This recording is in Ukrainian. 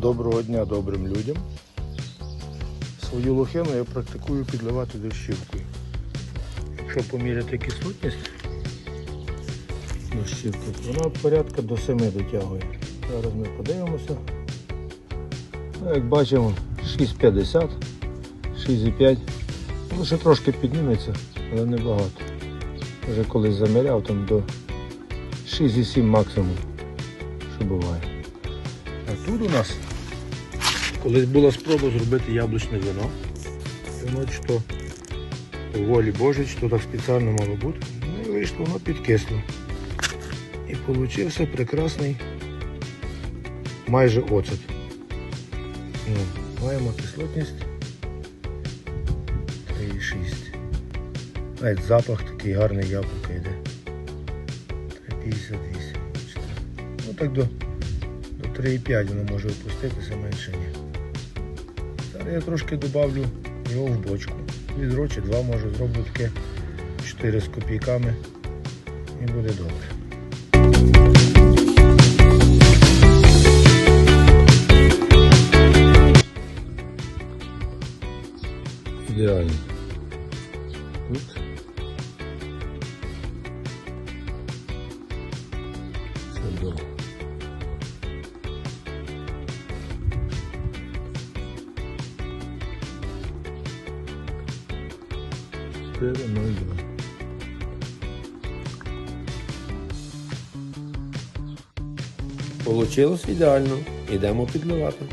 Доброго дня добрим людям. Свою лохину я практикую підливати дощівкою. Якщо поміряти кислотність дощівки, вона порядка до 7 дотягує. Зараз ми подивимося. Ну, як бачимо, 6,50, 6,5. Ну, трошки підніметься, але не багато. Вже колись заміряв там до 6,7 максимум, що буває. А тут у нас колись була спроба зробити яблучне вино. Воно чи то волі Божій, чи то так спеціально мало бути. Ну і вийшло, воно підкисло. І получився прекрасний майже оцет. Ну, маємо кислотність 3,6. Навіть запах такий гарний яблука йде. 3,58. Ну так до 3,5 воно може опуститися, менше ні. Зараз я трошки додавлю його в бочку. Відро чи два може зроблю таке 4 з копійками і буде добре. Ідеально. Тут. Це добре. Чотири, ноль, два. Получилось ідеально. Ідемо підливати.